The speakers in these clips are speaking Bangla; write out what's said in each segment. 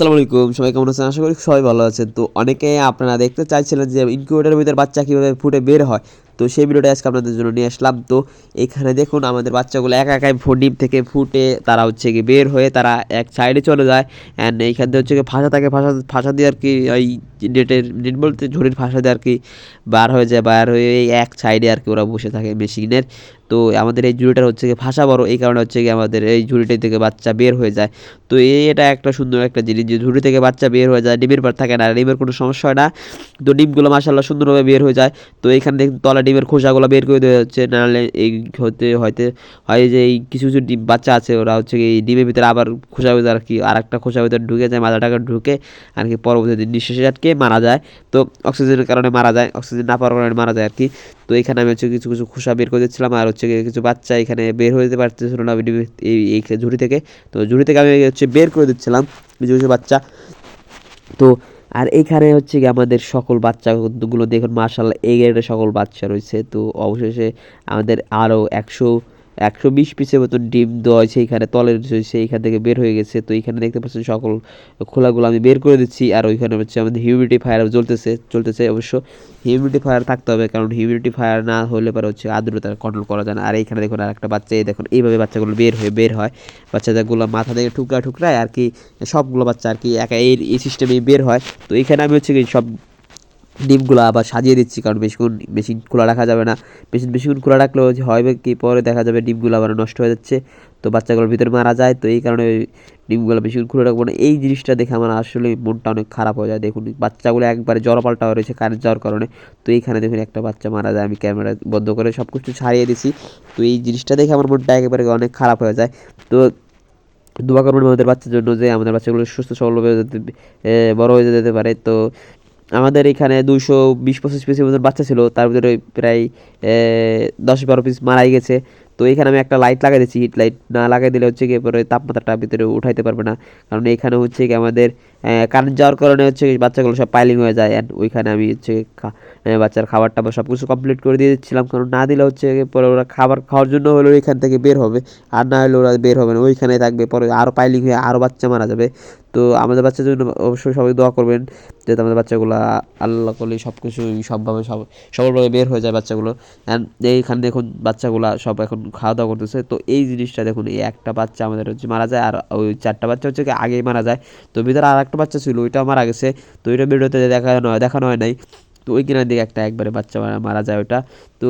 আসসালামু আলাইকুম। সবাই কেমন আছেন? আশা করি সবাই ভালো আছেন। তো অনেকে আপনারা দেখতে চাইছিলেন যে ইনকিউবেটারের ভিতরে বাচ্চা কীভাবে ফুটে বের হয়। তো সেই ভিডিওটা আজকে আপনাদের জন্য নিয়ে আসলাম। তো এখানে দেখুন আমাদের বাচ্চাগুলো একা একাই ডিম থেকে ফুটে তারা হচ্ছে কি বের হয়ে তারা এক সাইডে চলে যায়। অ্যান্ড এইখান থেকে হচ্ছে কি ফাঁসা থাকে ফাঁসা ফাঁসা দিয়ে আর কি ওই নেটের নেট বলতে ঝুড়ির ফাঁসা দিয়ে আর কি বার হয়ে যায়। বার হয়ে এই এক সাইডে আর কি ওরা বসে থাকে মেশিনের তো আমাদের এই ঝুড়িটার হচ্ছে কি ফাঁসা বড়, এই কারণে হচ্ছে কি আমাদের এই ঝুড়িটা থেকে বাচ্চা বের হয়ে যায়। তো এই এটা একটা সুন্দর একটা জিনিস যে ঝুড়ি থেকে বাচ্চা বের হয়ে যায়। ডিমের পর থাকে না, ডিমের কোনো সমস্যা হয় না। তো ডিমগুলো মাসাল্লাহ সুন্দরভাবে বের হয়ে যায়। তো এখানে দেখুন তলা ডিমের খোসাগুলো বের করে দেওয়া হচ্ছে, নাহলে এই হতে, হয়তো হয় যে এই কিছু কিছু ডিম বাচ্চা আছে, ওরা হচ্ছে এই ডিমের ভিতরে আবার খোসা ভিতরে আর কি আর একটা খোসা ভিতরে ঢুকে যায়, মাথাটাকে ঢুকে আর কি পরবর্তী নিঃশ্বাসে আটকে মারা যায়। তো অক্সিজেনের কারণে মারা যায়, অক্সিজেন না পাওয়ার কারণে মারা যায় আর কি। তো এখানে আমি হচ্ছে কিছু কিছু খোসা বের করে দিচ্ছিলাম আর হচ্ছে কিছু বাচ্চা এখানে বের হয়ে যেতে পারতেছিল না এই এই ঝুড়ি থেকে। তো ঝুড়ি থেকে আমি হচ্ছে বের করে দিচ্ছিলাম কিছু কিছু বাচ্চা। তো আর এখানে হচ্ছে কি আমাদের সকল বাচ্চাগুলো দেখুন মার্শাল এই সকল বাচ্চা রয়েছে। তো অবশেষে আমাদের আরও একশো একশো বিশ পিসের মতন ডিম দেওয়া হয়েছে এইখানে তলের এইখান থেকে বের হয়ে গেছে। তো এইখানে দেখতে পাচ্ছেন সকল খোলাগুলো আমি বের করে দিচ্ছি, আর ওইখানে হচ্ছে আমাদের হিউমিডিটি ফায়ার জ্বলতেছে, চলতেছে অবশ্য। হিউমিডিটি ফায়ার থাকতে হবে, কারণ হিউমিডিটি ফায়ার না হলে পরে হচ্ছে আর্দ্রতা কন্ট্রোল করা যায় না। আর এইখানে দেখুন আর একটা বাচ্চা, এই দেখুন, এইভাবে বাচ্চাগুলো বের হয়ে, বের হয়। বাচ্চাদেরগুলো মাথা থেকে টুকরা টুকরায় আর কি, সবগুলো বাচ্চা আর কি একা এই সিস্টেমেই বের হয়। তো এইখানে আমি হচ্ছে কি সব ডিমগুলো আবার সাজিয়ে দিচ্ছি, কারণ বেশিক্ষণ মেশিন খোলা রাখা যাবে না। মেশিন বেশিক্ষণ খোলা রাখলেও যে হবে কি, পরে দেখা যাবে ডিমগুলো আবার নষ্ট হয়ে যাচ্ছে। তো বাচ্চাগুলোর ভিতরে মারা যায়, তো এই কারণে ডিমগুলো বেশিক্ষণ খুলে রাখব না। এই জিনিসটা দেখে আমার আসলে মনটা অনেক খারাপ হয়ে যায়। দেখুন, বাচ্চাগুলো একবারে জড়পাল্টা হয়ে রয়েছে কারেন্ট যাওয়ার কারণে। তো এইখানে দেখুন একটা বাচ্চা মারা যায়, আমি ক্যামেরা বন্ধ করে সব কিছু ছাড়িয়ে দিছি। তো এই জিনিসটা দেখে আমার মনটা একেবারে অনেক খারাপ হয়ে যায়। তো দোয়া করবেন আমাদের বাচ্চার জন্য যে আমাদের বাচ্চাগুলো সুস্থ সবলভাবে যাতে বড় হয়ে যেতে পারে। তো আমাদের এখানে দুশো বিশ, পঁচিশ পিসের মতো বাচ্চা ছিল, তার ভিতরে প্রায় দশ বারো পিস মারাই গেছে। তো এখানে আমি একটা লাইট লাগাই দিচ্ছি হিট লাইট না লাগাই দিলে হচ্ছে কি পরে তাপমাত্রাটা ভিতরে উঠাইতে পারবে না। কারণ এখানে হচ্ছে কি আমাদের কারেন্ট যাওয়ার কারণে হচ্ছে বাচ্চাগুলো সব পাইলিং হয়ে যায় অ্যান্ড ওইখানে আমি হচ্ছে বাচ্চার খাবার টাবার সব কিছু কমপ্লিট করে দিয়ে দিচ্ছিলাম। কারণ না দিলে হচ্ছে পরে ওরা খাবার খাওয়ার জন্য হলেও এখান থেকে বের হবে আর না হলে ওরা বের হবে না। ওইখানে থাকবে। পরে আরও পাইলিং হয়ে আরও বাচ্চা মারা যাবে। তো আমাদের বাচ্চার জন্য অবশ্যই সবাই দোয়া করবেন যাতে আমাদের বাচ্চাগুলো আল্লাহ করলে সব কিছু সবভাবে সব সবলভাবে বের হয়ে যায় বাচ্চাগুলো। অ্যান্ড এইখানে দেখুন বাচ্চাগুলো সব এখন খাওয়া দাওয়া করতেছে। তো এই জিনিসটা দেখুন, এই একটা বাচ্চা আমাদের হচ্ছে মারা যায় আর ওই চারটা বাচ্চা হচ্ছে আগেই মারা যায়। তো ভিতরে আর একটা বাচ্চা ছিল ওইটাও মারা গেছে। তো ওইটা ভিডিওতে দেখানো হয় দেখানো হয় নাই। তো ওই কিনার দিকে একটা একবারে বাচ্চা মারা যায় ওটা তো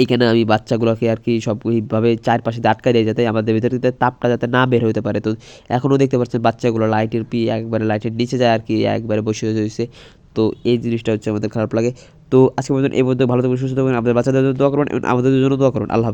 এইখানে আমি বাচ্চাগুলোকে আর কি সব এইভাবে চারপাশে আটকা দিয়ে যাতে আমাদের ভিতরে তাপটা যাতে না বের হতে পারে। তো এখনও দেখতে পাচ্ছেন বাচ্চাগুলো লাইটের পি, একবারে লাইটের নিচে যায় আর কি, একবারে বসে রয়েছে। তো এই জিনিসটা হচ্ছে আমাদের খারাপ লাগে। তো আজকে পর্যন্ত এই মধ্যে ভালো থাকবেন, সুস্থ থাকবেন আমাদের বাচ্চাদের জন্য দোয়া করবেন আমাদের জন্য দোয়া করুন। আল্লাহ